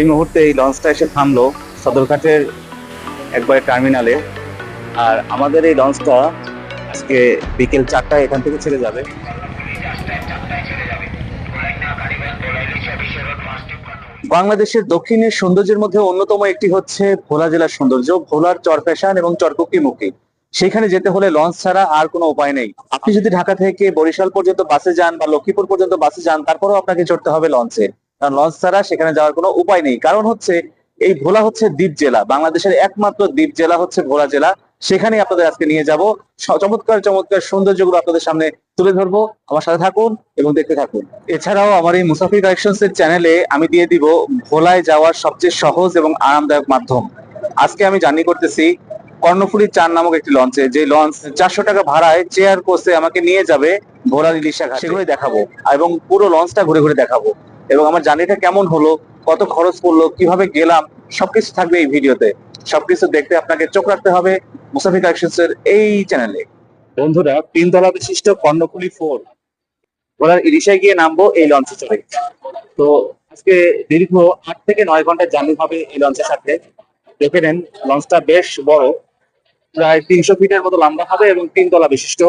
এই মুহূর্তে এই লঞ্চটা এসে থামলো সদরঘাটের একবারে টার্মিনালে। আর আমাদের এই লঞ্চটা আজকে বিকেল চারটায় এখান থেকে ছেড়ে যাবে। বাংলাদেশের দক্ষিণের সৌন্দর্যের মধ্যে অন্যতম একটি হচ্ছে ভোলা জেলার সৌন্দর্য, ভোলার চরপেশান এবং চরকুকিমুখী। সেখানে যেতে হলে লঞ্চ ছাড়া আর কোনো উপায় নেই। আপনি যদি ঢাকা থেকে বরিশাল পর্যন্ত বাসে যান বা লক্ষ্মীপুর পর্যন্ত বাসে যান, তারপরেও আপনাকে চড়তে হবে লঞ্চে। লঞ্চ ছাড়া সেখানে যাওয়ার কোনো উপায় নেই। কারণ হচ্ছে এই ভোলা হচ্ছে দ্বীপ জেলা বাংলাদেশের একমাত্র দ্বীপ জেলা হচ্ছে ভোলা জেলা। সেখানে আপনাদের আজকে নিয়ে যাব। চমৎকার চমৎকার সৌন্দর্যগুলো আপনাদের সামনে তুলে ধরবো। আমার সাথে থাকুন এবং দেখতে থাকুন। এছাড়াও আমার এই মুসাফির কালেকশনস এর চ্যানেলে আমি দিয়ে দিব ভোলায় যাওয়ার সবচেয়ে সহজ এবং আরামদায়ক মাধ্যম। আজকে আমি জার্নি করতেছি কর্ণফুলী চার নামক একটি লঞ্চে। যে লঞ্চ চারশো টাকা ভাড়ায় চেয়ার কোর্সে আমাকে নিয়ে যাবে ভোলার ইলিশা ঘাট। সেগুলোই দেখাবো। এবং পুরো লঞ্চটা ঘুরে ঘুরে দেখাবো। এবং আমার জার্নিটা কেমন হলো, কত খরচ পড়ল, কীভাবে গেলাম, সবকিছু থাকবে এই ভিডিওতে। সবকিছু দেখতে আপনাকে চোখ রাখতে হবে মুসাফির কালেকশনস এর এই চ্যানেলে। বন্ধুরা, তিনতলা বিশিষ্ট কর্ণফুলী ফোর ওরা ইলিশায় গিয়ে নামবো এই লঞ্চে চড়ে তো আজকে দীর্ঘ আট থেকে নয় ঘণ্টা জার্নি হবে এই লঞ্চের সাথে। দেখে নেন লঞ্চটা বেশ বড়। প্রায় তিনশো ফিটের মতো লম্বা হবে এবং তিনতলা বিশিষ্ট।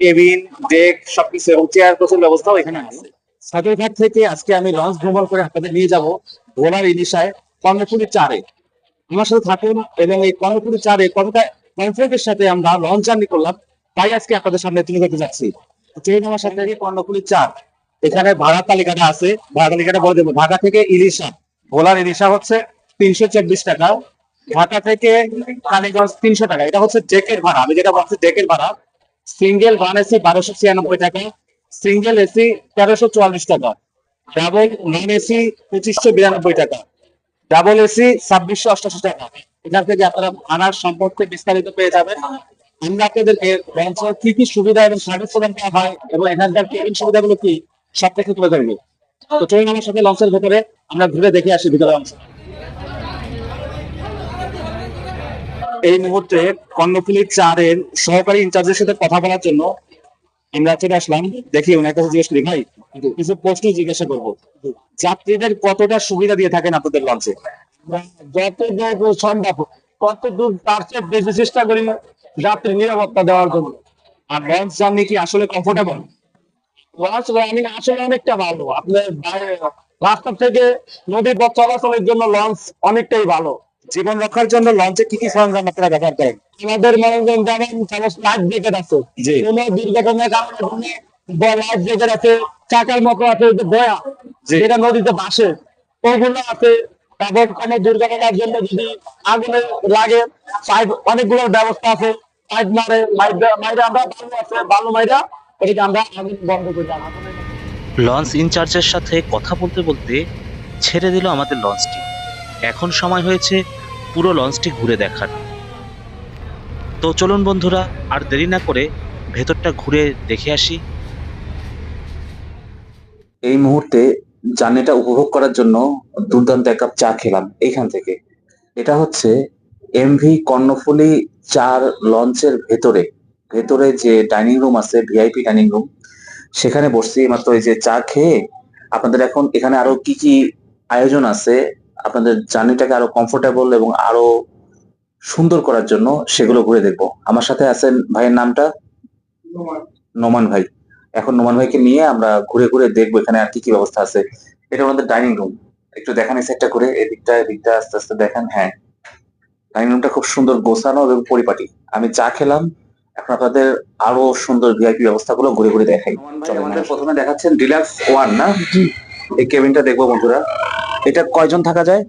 কেবিন, ডেক, সবকিছু এবং চেয়ার প্রচুর ব্যবস্থাও এখানে আছে। সাগরঘাট থেকে আজকে আমি লঞ্চ ভ্রমণ করে আপনাদের নিয়ে যাব ভোলার ইলিশায় কর্ণফুলী চারে। আমার সাথে থাকুন এবং এই কর্ণফুলী চারে কতটা কনফিডেন্টের সাথে আমরা লঞ্চ জার্নি করলাম, তাই আজকে আপনাদের সামনে তুলে ধরতে যাচ্ছি। ট্রেন আমার সাথে কর্ণফুলী চার। এখানে ভাড়া তালিকাটা আছে, ভাড়া তালিকাটা বলে দেবো। ঢাকা থেকে ইলিশা ভোলার ইলিশা হচ্ছে তিনশো চব্বিশ টাকা। ঢাকা থেকে কালীগঞ্জ তিনশো টাকা। এটা হচ্ছে ডেকের ভাড়া। আমি যেটা বলছি, ডেকের ভাড়া। সিঙ্গেল ওয়ান এসি বারোশো ছিয়ানব্বই টাকা। সিঙ্গেল এসি তেরোশো চুয়াল্লিশ টাকা। ডাবল নন এসি পঁচিশশো বিরানব্বই টাকা। ডাবল এসি ছাব্বিশশো অষ্টাশি টাকা। এখান থেকে আপনারা আনার সম্পর্কে বিস্তারিত পেয়ে যাবেন। আমরা লঞ্চের কি কি সুবিধা এবং সার্ভিস প্রদান করা হয় এবং এখানকার কেবিন সুবিধাগুলো কি, সব থেকে তুলে ধরবো। তো চলুন আমার সাথে লঞ্চের ভেতরে আমরা ঘুরে দেখে আসি ভিতরে অংশ। এই মুহূর্তে কর্ণফুলী চারের সহকারী ইনচার্জের সাথে কথা বলার জন্য আমরা চলে আসলাম। দেখি ওনার কাছে জিজ্ঞেস করি ভাই কিছু প্রশ্ন জিজ্ঞাসা করব। যাত্রীদের কতটা সুবিধা দিয়ে থাকেন আপনাদের লঞ্চে? যতদূর সম্ভব তার চেয়ে বেশি চেষ্টা করি যাত্রী নিরাপত্তা দেওয়ার জন্য। আর লঞ্চ জার্নি কি আসলে কমফোর্টেবল লঞ্চ রানিং আসলে অনেকটা ভালো। আপনার রাস্তা থেকে নদীর পথ চলাচলের জন্য লঞ্চ অনেকটাই ভালো। জীবন রক্ষার জন্য লঞ্চে কি কি সরঞ্জাম আপনারা ব্যবহার করেন? আমাদের মনোরঞ্জন যেমন সমস্ত লাইফ জ্যাকেট আছে। কোন দুর্ঘটনার কারণে লাইফ জ্যাকেট আছে চাকার মতো আছে যে বয়া যেটা নদীতে ভাসে ওগুলো আছে। তারপর কোন দুর্ঘটনার জন্য যদি আগুনে লাগে পাইপ অনেকগুলো ব্যবস্থা আছে। পাইপ মারে মাইরা আমরা বালু আছে বালু মাইরা ওইটা আমরা আগুন বন্ধ করে দিলাম লঞ্চ ইনচার্জের সাথে কথা বলতে বলতে ছেড়ে দিল আমাদের লঞ্চটি এখন সময় হয়েছে পুরো লঞ্চটি ঘুরে দেখার। তো চলুন বন্ধুরা, আর দেরি না করে ভেতরটা ঘুরে দেখে আসি। এই মুহূর্তে জার্নিটা উপভোগ করার জন্য দুর্দান্ত এক কাপ চা খেলাম এইখান থেকে। এটা হচ্ছে এমভি কর্ণফুলী চার লঞ্চের ভেতরে। ভেতরে যে ডাইনিং রুম আছে, ভিআইপি ডাইনিং রুম, সেখানে বসছি মাত্র এই যে চা খেয়ে। আপনাদের এখন এখানে আরও কি কি আয়োজন আছে আপনাদের জার্নিটাকে আরও কমফোর্টেবল এবং আরও সুন্দর করার জন্য সেগুলো ঘুরে দেখব। আমার সাথে আছেন ভাইয়ের নামটা? নোমান। ভাই। এখন নোমান ভাইকে নিয়ে আমরা ঘুরে ঘুরে দেখব এখানে আর কি কি ব্যবস্থা আছে। এটা আমাদের ডাইনিং রুম একটু দেখান এই সাইডটা করে এদিকটা এদিকটা আস্তে আস্তে দেখান। হ্যাঁ। ডাইনিং রুমটা খুব সুন্দর গোছানো এবং পরিপাটি। আমি চা খেলাম। এখন আপনাদের আরও সুন্দর ভিআইপি ব্যবস্থাগুলো ঘুরে ঘুরে দেখাই। আমাদের প্রথমে দেখাচ্ছেন ডিলাক্স ওয়ান না? এই কেবিনটা দেখব বন্ধুরা। এটা কয়জন থাকা যায়?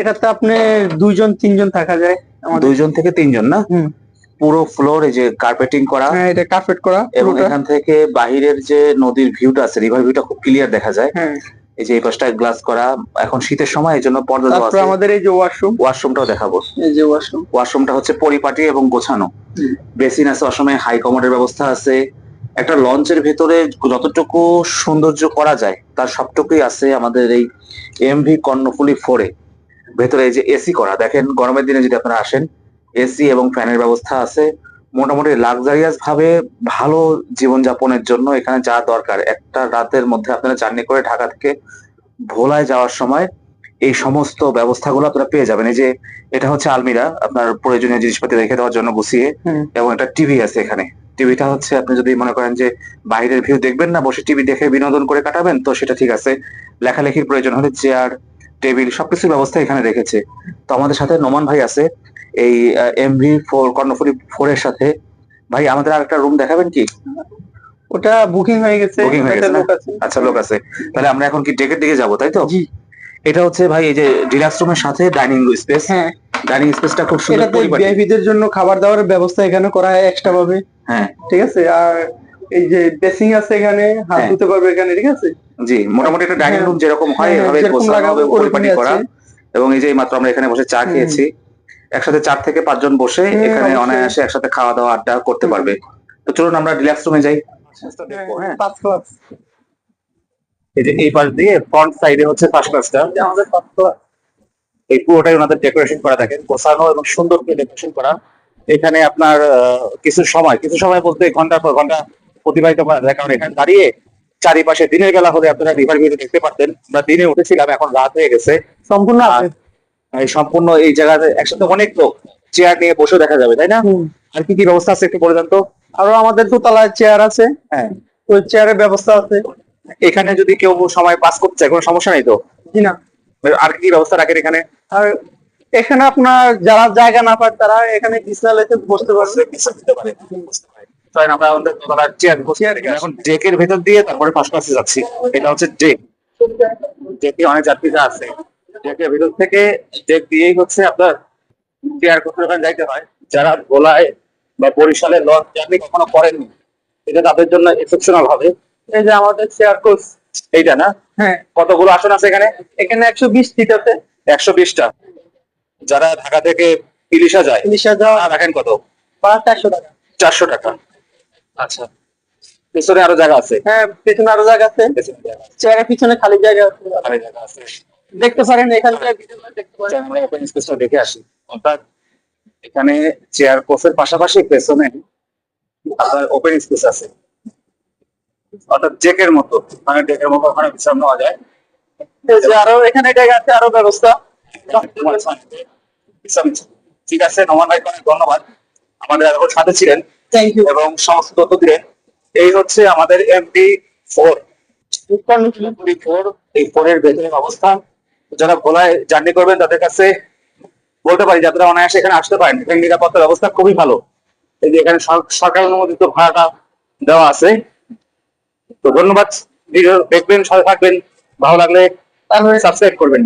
এটাতে আপনি দুইজন তিনজন থাকা যায় দুইজন থেকে তিনজন না? পুরো ফ্লোর এই যে কার্পেটিং করা হ্যাঁ এটা কার্পেট করা এবং এখান থেকে বাহিরের যে নদীর ভিউটা আছে রিভার ভিউটা খুব ক্লিয়ার দেখা যায়। হ্যাঁ। এই যে এই পাশটা গ্লাস করা এখন শীতের সময় এই জন্য পর্দা দেওয়া আছে। আমাদের এই যে ওয়াশরুম ওয়াশরুমটাও দেখাবো। এই যে ওয়াশরুম ওয়াশরুমটা হচ্ছে পরিপাটি এবং গোছানো। বেসিন আছে অসময়ে হাই কমোডের ব্যবস্থা আছে। একটা লঞ্চের ভেতরে যতটুকু সৌন্দর্য করা যায় তার সবটুকুই আছে আমাদের এই এমভি কর্ণফুলি ফোরে ভেতরে এই যে এসি করা দেখেন গরমের দিনে যদি আপনারা আসেন এসি এবং ফ্যানের ব্যবস্থা আছে। মোটামুটি লাক্সারিয়াস ভাবে ভালো জীবনযাপনের জন্য এখানে যা দরকার একটা রাতের মধ্যে আপনারা জার্নি করে ঢাকা থেকে ভোলায় যাওয়ার সময় এই সমস্ত ব্যবস্থাগুলো আপনারা পেয়ে যাবেন। এই যে এটা হচ্ছে আলমিরা আপনার প্রয়োজনীয় জিনিসপাতি রেখে দেওয়ার জন্য গুছিয়ে এবং একটা টিভি আছে এখানে। টিভিটা হচ্ছে আপনি যদি মনে করেন যে বাইরের ভিউ দেখবেন না বসে টিভি দেখে বিনোদন করে কাটাবেন তো সেটা ঠিক আছে। লেখালেখির প্রয়োজন হলে চেয়ার টেবিল সবকিছু ব্যবস্থা এখানে রেখেছে। তো আমাদের সাথে নোমান ভাই আছে এই এমভি ফোর কর্ণফুলি ফোর এর সাথে। ভাই আমাদের আর একটা রুম দেখাবেন কি? ওটা বুকিং হয়ে গেছে Booking হয়ে গেছে আচ্ছা লোক আছে। তাহলে আমরা এখন কি ডেকের দিকে যাব তাই তো? এটা হচ্ছে ভাই এই যে ডিলাক্স রুমের সাথে ডাইনিং স্পেস হ্যাঁ। ডাইনিং স্পেসটা খুব সুন্দর পরিপাটি। ভিআইপিদের জন্য খাবার দাবারের ব্যবস্থা এখানে করা হয় এক্সট্রা ভাবে। হ্যাঁ ঠিক আছে আর এই যে বেসিং আছে এখানে হাত হ্যাঁ। ধুতে পারবে এখানে ঠিক আছে? জি মোটামুটি একটা ডাইনিং রুম যেরকম হয় হ্যাঁ, এভাবে গোছানো হবে পরিপাটি করা। এবং এই যে মাত্র আমরা এখানে বসে চা খেয়েছি একসাথে চার থেকে পাঁচজন বসে এখানে অনায়াসে একসাথে খাওয়া দাওয়া আড্ডা করতে পারবে। তো চলুন আমরা ডিলাক্স রুমে যাই। হ্যাঁ এই যে এই পাশ দিয়ে ফ্রন্ট সাইডে হচ্ছে ফার্স্ট ক্লাসটা আমাদের এই পুরোটাই ওনাদের ডেকোরেশন করা থাকে গোছানো এবং সুন্দর করে ডেকোরেশন করা। এখানে আপনার কিছু সময় কিছু সময় বলতে ঘণ্টার পর ঘণ্টা অতিবাহিত করা যায়। কারণ এখানে দাঁড়িয়ে চারিপাশে দিনের বেলা হলে আপনারা রিভার ভিউ দেখতে পারতেন আমরা দিনে উঠেছিলাম এখন রাত হয়ে গেছে। সম্পূর্ণ সম্পূর্ণ এই জায়গাতে একসাথে অনেক লোক চেয়ার নিয়ে বসে দেখা যাবে তাই না? আর কি কি ব্যবস্থা আছে একটু বলে দেন তো? আরও আমাদের দোতলায় চেয়ার আছে। হ্যাঁ। ওই চেয়ারের ব্যবস্থা আছে। এখানে যদি কেউ সময় পাস করতে চায় কোনো সমস্যা নেই তো? জি না। আর কি কি ব্যবস্থা রাখেন এখানে? আর এখানে আপনার যারা জায়গা না পায় তারা এখানে বিছানাল এসে বসতে পারবে। কিছু দিতে পারে তাই আমরা আমাদের দোতলার চেয়ার বসে এখন ডেকের ভেতর দিয়ে তারপরে যাচ্ছি। এটা হচ্ছে ডেক ডেকে অনেক যাত্রীরা আছে। ডেকের ভেতর থেকে ডেক দিয়েই হচ্ছে আপনার চেয়ার করতে ওখানে যাইতে হয়। যারা ভোলায় বা বরিশালে লঞ্চ জার্নি কখনো করেননি এটা তাদের জন্য এক্সেপশনাল হবে। এই যে আমাদের চেয়ার কোচ এইটা না? হ্যাঁ। কতগুলো আসন আছে এখানে? এখানে একশো বিশ সিট আছে। একশো বিশটা। যারা ঢাকা থেকে ইলিশা যায় ইলিশা যাওয়া রাখেন কত? পাঁচ চারশো টাকা। চারশো টাকা। আচ্ছা পেছনে আরও জায়গা আছে? হ্যাঁ পিছনে আরও জায়গা আছে। চেয়ারের পিছনে খালি জায়গা আছে। আরও জায়গা আছে। দেখতে পারেন এখান থেকে। দেখতে পারেন আমরা ওপেন স্পেসটা দেখে আসি। অর্থাৎ এখানে চেয়ার কোচের পাশাপাশি পেছনে আপনার ওপেন স্পেস আছে। অর্থাৎ জেকের মতো। মানে ডেকের মতো ওখানে বিশ্রাম নেওয়া যায় আরও এখানে জায়গা আছে আরও ব্যবস্থা। ঠিক আছে নমান ভাইকে অনেক ধন্যবাদ আমাদের সাথে ছিলেন এবং সমস্ত তথ্য দিলেন। এই হচ্ছে আমাদের এমপি ফোর ফোর এই ফোরের অবস্থা যারা ভোলায় জার্নি করবেন তাদের কাছে বলতে পারি যারা অনায়াসে এখানে আসতে পারেন এখানে নিরাপত্তা ব্যবস্থা খুবই ভালো। এই যে এখানে সরকার অনুমোদিত ভাড়াটা দেওয়া আছে। তো ধন্যবাদ। ভিডিও দেখবেন সাথে থাকবেন। ভালো লাগলে সাবস্ক্রাইব করবেন।